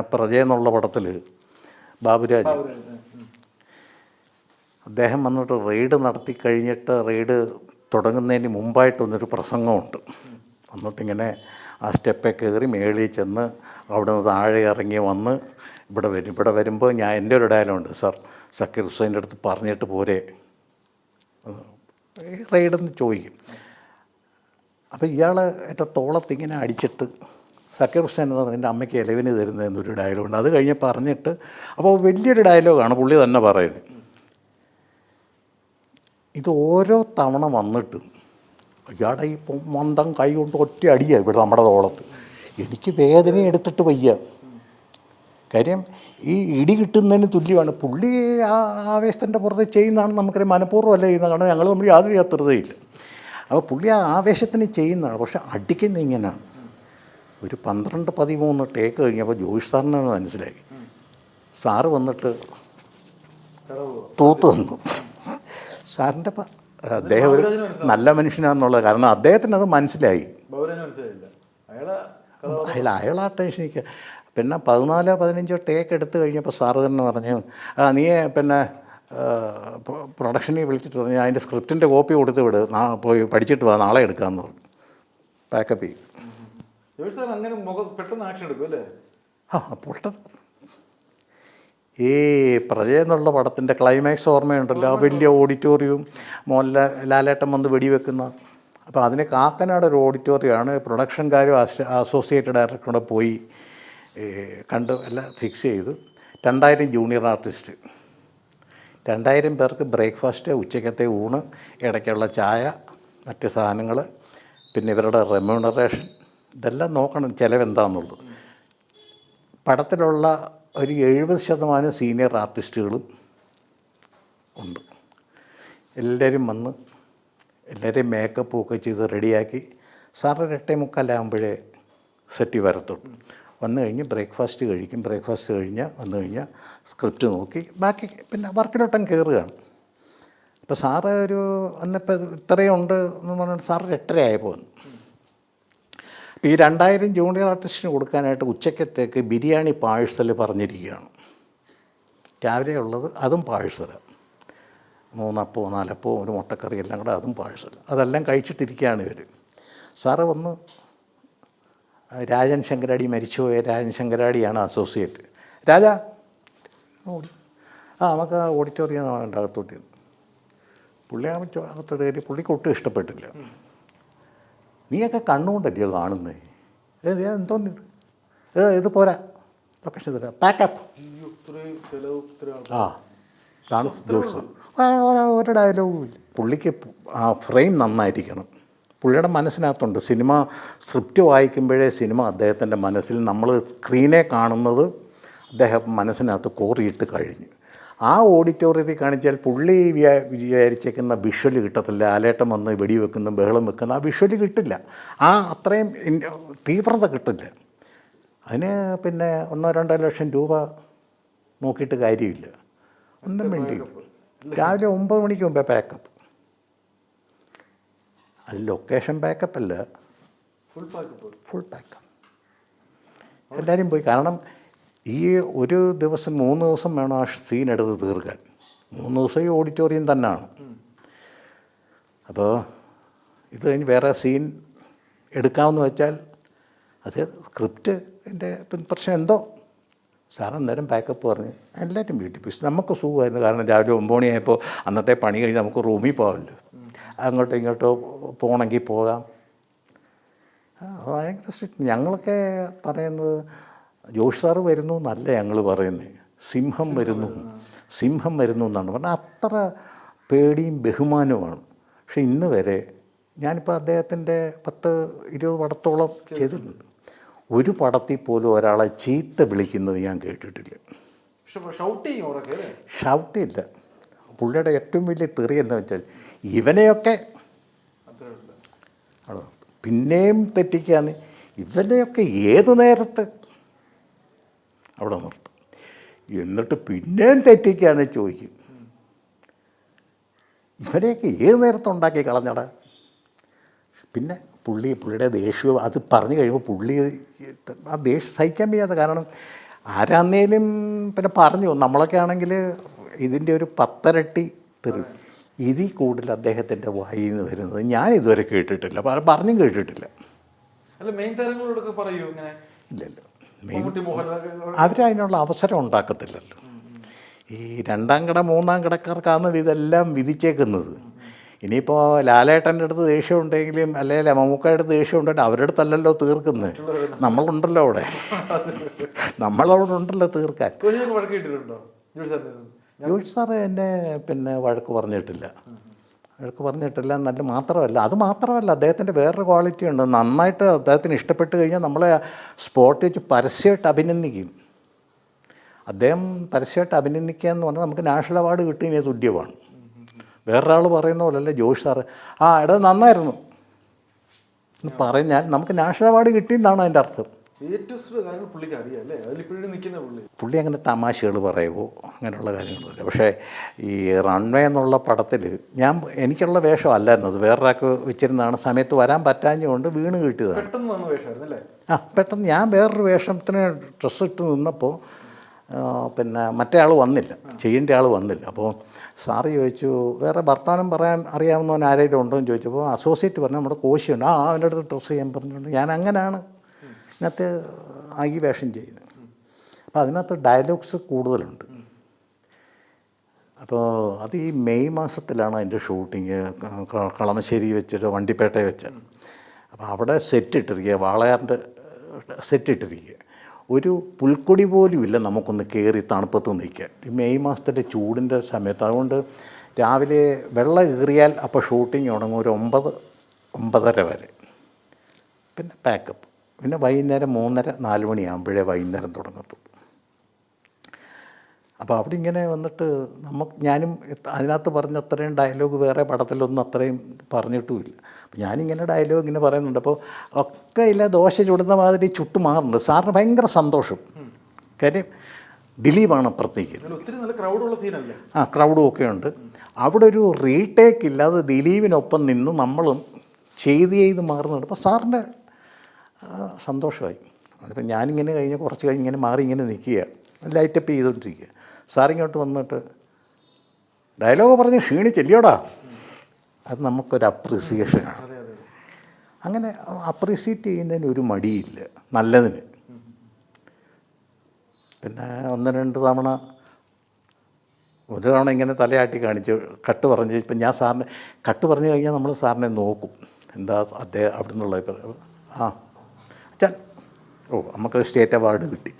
പ്രജ എന്നുള്ള പടത്തിൽ ബാബുരാജ്. അദ്ദേഹം വന്നിട്ട് റെയ്ഡ് നടത്തി കഴിഞ്ഞിട്ട് റെയ്ഡ് തുടങ്ങുന്നതിന് മുമ്പായിട്ടൊന്നൊരു പ്രസംഗമുണ്ട്. വന്നിട്ടിങ്ങനെ ആ സ്റ്റെപ്പെ കയറി മേളിൽ ചെന്ന് അവിടെ നിന്ന് താഴെ ഇറങ്ങി വന്ന് ഇവിടെ വരും ഇവിടെ വരുമ്പോൾ ഞാൻ എന്റെ ഒരു ഡയലോഗുണ്ട് സർ സക്കീർ ഹുസൈന്റെ അടുത്ത് പറഞ്ഞിട്ട് പോരെ. റെയ്ഡെന്ന് ചോദിക്കും. അപ്പോൾ ഇയാൾ എന്റെ തോളത്ത് ഇങ്ങനെ അടിച്ചിട്ട് സക്കീർ ഹുസൈൻ എന്ന് പറഞ്ഞാൽ എന്റെ അമ്മയ്ക്ക് ഇലവിന് തരുന്നതെന്നൊരു ഡയലോഗുണ്ട് അത് കഴിഞ്ഞ് പറഞ്ഞിട്ട് അപ്പോൾ വലിയൊരു ഡയലോഗാണ് പുള്ളി തന്നെ പറയുന്നത്. ഇത് ഓരോ തവണ വന്നിട്ട് ഇയാടെ ഈ മന്ദം കൈ കൊണ്ട് ഒറ്റ അടിയാണ് ഇവിടെ നമ്മുടെ തോളത്ത്. എനിക്ക് വേദന എടുത്തിട്ട് വയ്യ. കാര്യം ഈ ഇടി കിട്ടുന്നതിന് തുല്യമാണ്. പുള്ളി ആ ആവേശത്തിന്റെ പുറത്ത് ചെയ്യുന്നതാണ് നമുക്കറിയാം. മനഃപൂർവം അല്ല ചെയ്യുന്നത്. കാരണം ഞങ്ങൾ നമ്മൾ യാതൊരു യാത്രതയില്ല. അപ്പോൾ പുള്ളി ആ ആവേശത്തിന് ചെയ്യുന്നതാണ്. പക്ഷെ അടിക്കുന്ന ഇങ്ങനെയാണ്. ഒരു പന്ത്രണ്ട് പതിമൂന്ന് ടേക്ക് കഴിഞ്ഞപ്പോൾ ജോയിഷ് സാറിനാണ് മനസ്സിലായി. സാറ് വന്നിട്ട് തൂത്ത് തന്നു. സാറിന്റെ പ- അദ്ദേഹം ഒരു നല്ല മനുഷ്യനാണെന്നുള്ളത് കാരണം അദ്ദേഹത്തിന് അത് മനസ്സിലായി. അയാൾ അയാൾ ആ ടെൻഷനിക്ക് പിന്നെ പതിനാലോ പതിനഞ്ചോ ടേക്ക് എടുത്തു കഴിഞ്ഞപ്പോൾ സാറ് തന്നെ പറഞ്ഞു ആ നീ പിന്നെ പ്രൊഡക്ഷനിൽ വിളിച്ചിട്ട് പറഞ്ഞു അതിന്റെ സ്ക്രിപ്റ്റിന്റെ കോപ്പി കൊടുത്ത് വിട്. നാ പോയി പഠിച്ചിട്ട് വാ നാളെ എടുക്കാമെന്ന് പറഞ്ഞു. പാക്കപ്പ് ചെയ്യും. ജോഷി സാർ അങ്ങനെ മുഖം പെട്ടെന്ന് ആക്ഷൻ എടുക്കും അല്ലേ? ആ പൊട്ടത് ഈ പ്രജയെന്നുള്ള പടത്തിന്റെ ക്ലൈമാക്സ് ഓർമ്മയുണ്ടല്ലോ. ആ വലിയ ഓഡിറ്റോറിയവും മോഹൻലാൽ ലാലേട്ടൻ വന്ന് വെടിവെക്കുന്ന. അപ്പോൾ അതിന് കാക്കനാട് ഒരു ഓഡിറ്റോറിയമാണ് പ്രൊഡക്ഷൻകാരും അസോസിയേറ്റ് ഡയറക്ടറുടെ പോയി കണ്ട് എല്ലാം ഫിക്സ് ചെയ്തു. രണ്ടായിരം ജൂനിയർ ആർട്ടിസ്റ്റ് രണ്ടായിരം പേർക്ക് ബ്രേക്ക്ഫാസ്റ്റ് ഉച്ചക്കത്തെ ഊണ് ഇടയ്ക്കുള്ള ചായ മറ്റ് സാധനങ്ങൾ പിന്നെ ഇവരുടെ റെമ്യൂണറേഷൻ ഇതെല്ലാം നോക്കണം ചിലവെന്താണെന്നുള്ളത് പടത്തിലുള്ള ഒരു എഴുപത് ശതമാനം സീനിയർ ആർട്ടിസ്റ്റുകളും ഉണ്ട്. എല്ലാവരും വന്ന് എല്ലാവരെയും മേക്കപ്പും ഒക്കെ ചെയ്ത് റെഡിയാക്കി സാറ് ഒരു എട്ടേ മുക്കാലാകുമ്പോഴേ സെറ്റ് വരത്തുള്ളൂ. വന്നു കഴിഞ്ഞ് ബ്രേക്ക്ഫാസ്റ്റ് കഴിക്കും. ബ്രേക്ക്ഫാസ്റ്റ് കഴിഞ്ഞാൽ വന്നു കഴിഞ്ഞാൽ സ്ക്രിപ്റ്റ് നോക്കി ബാക്കി പിന്നെ വർക്കിലോട്ടം കയറുകയാണ് അപ്പോൾ സാറ് ഒരു അന്നിപ്പോൾ ഇത്രയും ഉണ്ട് എന്ന് പറഞ്ഞാൽ സാറ് എട്ടരയായപ്പോൾ വന്നു ഈ രണ്ടായിരം ജൂനിയർ ആർട്ടിസ്റ്റിന് കൊടുക്കാനായിട്ട് ഉച്ചക്കത്തേക്ക് ബിരിയാണി പാഴ്സൽ പറഞ്ഞിരിക്കുകയാണ്. രാവിലെ ഉള്ളത് അതും പാഴ്സൽ മൂന്നപ്പോ നാലപ്പോ ഒരു മുട്ടക്കറി എല്ലാം കൂടെ അതും പാഴ്സൽ അതെല്ലാം കഴിച്ചിട്ടിരിക്കുകയാണ് ഇവർ സാറ് വന്ന് രാജൻ ശങ്കരാടി മരിച്ചുപോയ രാജൻ ശങ്കരാടിയാണ് അസോസിയേറ്റ്. രാജാ ആ നമുക്ക് ആ ഓഡിറ്റോറിയം അകത്തോട്ട്. പുള്ളി അകത്തോട്ട് കയറി പുള്ളിക്ക് ഒട്ടും ഇഷ്ടപ്പെട്ടില്ല. നീയൊക്കെ കണ്ണുകൊണ്ടല്ലയോ കാണുന്നേ? ഏത് എന്തോന്നിത് ഏ ഇത് പോരാ. ലൊക്കേഷൻ തരാം. പാക്കപ്പ്. ആ ഇതാണ് ജോസ് ഒരു ഡയലോഗും ഇല്ല. പുള്ളിക്ക് ആ ഫ്രെയിം നന്നായിരിക്കണം. പുള്ളിയുടെ മനസ്സിനകത്തുണ്ട്. സിനിമ സ്ക്രിപ്റ്റ് വായിക്കുമ്പോഴേ സിനിമ അദ്ദേഹത്തിന്റെ മനസ്സിൽ നമ്മൾ സ്ക്രീനെ കാണുന്നത് അദ്ദേഹം മനസ്സിനകത്ത് കോറിയിട്ട് കഴിഞ്ഞു. ആ ഓഡിറ്റോറിയത്തിൽ കാണിച്ചാൽ പുള്ളി വിചാ- വിചാരിച്ചേക്കുന്ന വിഷ്വൽ കിട്ടത്തില്ല ആലേട്ടം വന്ന് വെടിവെക്കുന്ന ബഹളം വെക്കുന്ന ആ വിഷ്വൽ കിട്ടില്ല. ആ അത്രയും തീവ്രത കിട്ടില്ല. അതിന് പിന്നെ ഒന്നോ രണ്ടോ ലക്ഷം രൂപ നോക്കിയിട്ട് കാര്യമില്ല. ഒന്നും വേണ്ടി രാവിലെ ഒമ്പത് മണിക്ക് മുമ്പേ പാക്കപ്പ് അത് ലൊക്കേഷൻ പാക്കപ്പ് അല്ല. Full pack up full pack up എല്ലാവരും പോയി. കാരണം ഈ ഒരു ദിവസം മൂന്ന് ദിവസം വേണം ആ സീൻ എടുത്ത് തീർക്കാൻ. മൂന്ന് ദിവസം ഈ ഓഡിറ്റോറിയം തന്നെയാണ്. അപ്പോൾ ഇത് കഴിഞ്ഞ് വേറെ സീൻ എടുക്കാമെന്ന് വെച്ചാൽ അത് സ്ക്രിപ്റ്റ് എന്റെ പ്രശ്നം എന്തോ? സാർ അന്നേരം പാക്കപ്പ് പറഞ്ഞ് എല്ലാവരും വീട്ടിൽ പോയി. നമുക്ക് സുഖമായിരുന്നു. കാരണം രാവിലെ ഒമ്പത് മണിയായപ്പോൾ അന്നത്തെ പണി കഴിഞ്ഞ് നമുക്ക് റൂമിൽ പോകാമല്ലോ. അങ്ങോട്ടോ ഇങ്ങോട്ടോ പോകണമെങ്കിൽ പോകാം. ഭയങ്കര സ്ട്രിക്റ്റ് ഞങ്ങളൊക്കെ പറയുന്നത് ജോഷ് സാറ് വരുന്നു എന്നല്ല ഞങ്ങൾ പറയുന്നത് സിംഹം വരുന്നു. സിംഹം വരുന്നു എന്നാണ്. പറഞ്ഞാൽ അത്ര പേടിയും ബഹുമാനവുമാണ്. പക്ഷെ ഇന്ന് വരെ ഞാനിപ്പോൾ അദ്ദേഹത്തിന്റെ പത്ത് ഇരുപത് പടത്തോളം ചെയ്തിട്ടുണ്ട്. ഒരു പടത്തിൽ പോലും ഒരാളെ ചീത്ത വിളിക്കുന്നത് ഞാൻ കേട്ടിട്ടില്ല. ഷൗട്ട് ഇല്ല. പുള്ളിയുടെ ഏറ്റവും വലിയ തെറി എന്താ വെച്ചാൽ ഇവനെയൊക്കെ ആണ്? പിന്നെയും തെറ്റിക്കാന്ന്. ഇവനെയൊക്കെ ഏത് നേരത്ത് അവിടെ നിർത്തും. എന്നിട്ട് പിന്നെയും തെറ്റിക്കാന്ന് ചോദിക്കും. ഇവരെയൊക്കെ ഏത് നേരത്തെ ഉണ്ടാക്കി കളഞ്ഞട. പിന്നെ പുള്ളി പുള്ളിയുടെ ദേഷ്യവും അത് പറഞ്ഞു കഴിയുമ്പോൾ പുള്ളി ആ ദേഷ്യം സഹിക്കാൻ വയ്യാത്ത കാരണം ആരാന്നേലും പിന്നെ പറഞ്ഞു. നമ്മളൊക്കെ ആണെങ്കിൽ ഇതിന്റെ ഒരു പത്തരട്ടി തെറി. ഇതിൽ കൂടുതൽ അദ്ദേഹത്തിന്റെ വായിൽ നിന്ന് വരുന്നത് ഞാൻ ഇതുവരെ കേട്ടിട്ടില്ല. പറഞ്ഞും കേട്ടിട്ടില്ല. അല്ല മെയിൻ താരങ്ങളോടൊക്കെ പറയൂ ഇങ്ങനെ? ഇല്ലല്ലോ അവരതിനുള്ള അവസരം ഉണ്ടാക്കത്തില്ലല്ലോ. ഈ രണ്ടാം കിട മൂന്നാം കിടക്കാർക്കാണ് ഇതെല്ലാം വിധിച്ചേക്കുന്നത്. ഇനിയിപ്പോൾ ലാലേട്ടന്റെ അടുത്ത് ദേഷ്യം ഉണ്ടെങ്കിലും അല്ലെങ്കിൽ മമ്മൂക്കയുടെ അടുത്ത് ദേഷ്യം ഉണ്ടെങ്കിൽ അവരുടെ അടുത്തല്ലല്ലോ തീർക്കുന്നത്. നമ്മളുണ്ടല്ലോ അവിടെ. നമ്മളവിടെ ഉണ്ടല്ലോ തീർക്കാൻ. ജോഷി സാറ് എന്നെ പിന്നെ വഴക്ക് പറഞ്ഞിട്ടില്ല. വഴക്ക് പറഞ്ഞിട്ടില്ല നല്ല മാത്രമല്ല അത് മാത്രമല്ല അദ്ദേഹത്തിന്റെ വേറൊരു ക്വാളിറ്റി ഉണ്ട്. നന്നായിട്ട് അദ്ദേഹത്തിന് ഇഷ്ടപ്പെട്ട് കഴിഞ്ഞാൽ നമ്മളെ സ്പോട്ട് വെച്ച് പരസ്യമായിട്ട് അഭിനന്ദിക്കും. അദ്ദേഹം പരസ്യമായിട്ട് അഭിനന്ദിക്കുക എന്ന് പറഞ്ഞാൽ നമുക്ക് നാഷണൽ അവാർഡ് കിട്ടിയതിന് തുല്യമാണ് വേറൊരാൾ പറയുന്ന പോലല്ല ജോഷ് സാറ് ആ എടാ നന്നായിരുന്നു. എന്ന് പറഞ്ഞാൽ നമുക്ക് നാഷണൽ അവാർഡ് കിട്ടിയെന്നാണ് അതിന്റെ അർത്ഥം? പുള്ളി. അങ്ങനെ തമാശകൾ പറയുമോ അങ്ങനെയുള്ള കാര്യങ്ങളൊന്നുമില്ല പക്ഷേ ഈ റൺവേ എന്നുള്ള പടത്തിൽ ഞാൻ എനിക്കുള്ള വേഷം അല്ലായിരുന്നു. അത് വേറൊരാൾക്ക് വെച്ചിരുന്നതാണ്. സമയത്ത് വരാൻ പറ്റാഞ്ഞുകൊണ്ട് വീണ് കിട്ടിയതാണ്. ആ പെട്ടെന്ന് ഞാൻ വേറൊരു വേഷത്തിന് ഡ്രസ്സ് ഇട്ട് നിന്നപ്പോൾ പിന്നെ മറ്റേ ആൾ വന്നില്ല. ചെയ്യേണ്ട ആൾ വന്നില്ല. അപ്പോൾ സാറ് ചോദിച്ചു വേറെ വർത്തമാനം പറയാൻ അറിയാവുന്നവൻ ആരെങ്കിലും ഉണ്ടോ? എന്ന് ചോദിച്ചപ്പോൾ അസോസിയേറ്റ് പറഞ്ഞു നമ്മുടെ കോശിയുണ്ട്. ആ അവന്റെ അടുത്ത് ഡ്രസ്സ് ചെയ്യാൻ പറഞ്ഞിട്ടുണ്ട്. ഞാൻ അങ്ങനെയാണ് ഇതിനകത്ത് ആകി വേഷം ചെയ്യുന്നത് അപ്പോൾ അതിനകത്ത് ഡയലോഗ്സ് കൂടുതലുണ്ട്. അപ്പോൾ അത് ഈ മെയ് മാസത്തിലാണ് അതിന്റെ ഷൂട്ടിങ് കളമശ്ശേരി വെച്ചിട്ട് വണ്ടിപ്പേട്ടയെ വെച്ച്. അപ്പോൾ അവിടെ സെറ്റ് ഇട്ടിരിക്കുക വാളയാറിന്റെ സെറ്റ് ഇട്ടിരിക്കുക ഒരു പുൽക്കൊടി പോലും ഇല്ല നമുക്കൊന്ന് കയറി തണുപ്പത്ത് നിൽക്കാൻ ഈ മെയ് മാസത്തിന്റെ ചൂടിന്റെ സമയത്ത് അതുകൊണ്ട് രാവിലെ വെള്ളം കയറിയാൽ അപ്പോൾ ഷൂട്ടിങ് തുടങ്ങും ഒരു ഒമ്പത് ഒമ്പതര വരെ. പിന്നെ പാക്കപ്പ്. പിന്നെ വൈകുന്നേരം മൂന്നര നാല് മണിയാകുമ്പോഴേ വൈകുന്നേരം തുടങ്ങത്തുള്ളൂ. അപ്പോൾ അവിടെ ഇങ്ങനെ വന്നിട്ട് നമുക്ക് ഞാനും അതിനകത്ത് പറഞ്ഞ അത്രയും ഡയലോഗ് വേറെ പടത്തിലൊന്നും അത്രയും പറഞ്ഞിട്ടുമില്ല. അപ്പോൾ ഞാനിങ്ങനെ ഡയലോഗ് ഇങ്ങനെ പറയുന്നുണ്ട്. അപ്പോൾ ഒക്കെ ഇല്ല ദോശ ചുടുന്ന മാതിരി ചുട്ടു മാറുന്നുണ്ട്. സാറിന് ഭയങ്കര സന്തോഷം. കാര്യം ദിലീപാണ് അപ്പുറത്തേക്ക് അതിൽ ഒത്തിരി നല്ല ക്രൗഡുള്ള സീനല്ലേ ആ ക്രൗഡും ഒക്കെ ഉണ്ട്. അവിടെ ഒരു റീടേക്ക് ഇല്ലാതെ ദിലീപിനൊപ്പം നിന്ന് നമ്മളും ചെയ്ത് ചെയ്ത് മാറുന്നുണ്ട്. അപ്പോൾ സാറിന്റെ സന്തോഷമായി. അതിപ്പോൾ ഞാനിങ്ങനെ കഴിഞ്ഞ് കുറച്ച് കഴിഞ്ഞ് ഇങ്ങനെ മാറി ഇങ്ങനെ നിൽക്കുക. ലൈറ്റപ്പ് ചെയ്തുകൊണ്ടിരിക്കുക. സാറിങ്ങോട്ട് വന്നിട്ട് ഡയലോഗ് പറഞ്ഞ് ക്ഷീണിച്ചില്ലയോടാ അത് നമുക്കൊരു അപ്രിസിയേഷനാണ് അങ്ങനെ അപ്രിസിയേറ്റ് ചെയ്യുന്നതിന് ഒരു മടിയില്ല. നല്ലതിന്. പിന്നെ ഒന്ന് രണ്ട് തവണ ഒരു തവണ ഇങ്ങനെ തലയാട്ടി കാണിച്ച് കട്ട് പറഞ്ഞ് ഇപ്പം ഞാൻ സാറിനെ കട്ട് പറഞ്ഞു കഴിഞ്ഞാൽ നമ്മൾ സാറിനെ നോക്കും. എന്താ അദ്ദേഹം അവിടെ നിന്നുള്ള ആ. ഓ നമുക്ക് സ്റ്റേറ്റ് അവാർഡ് കിട്ടി.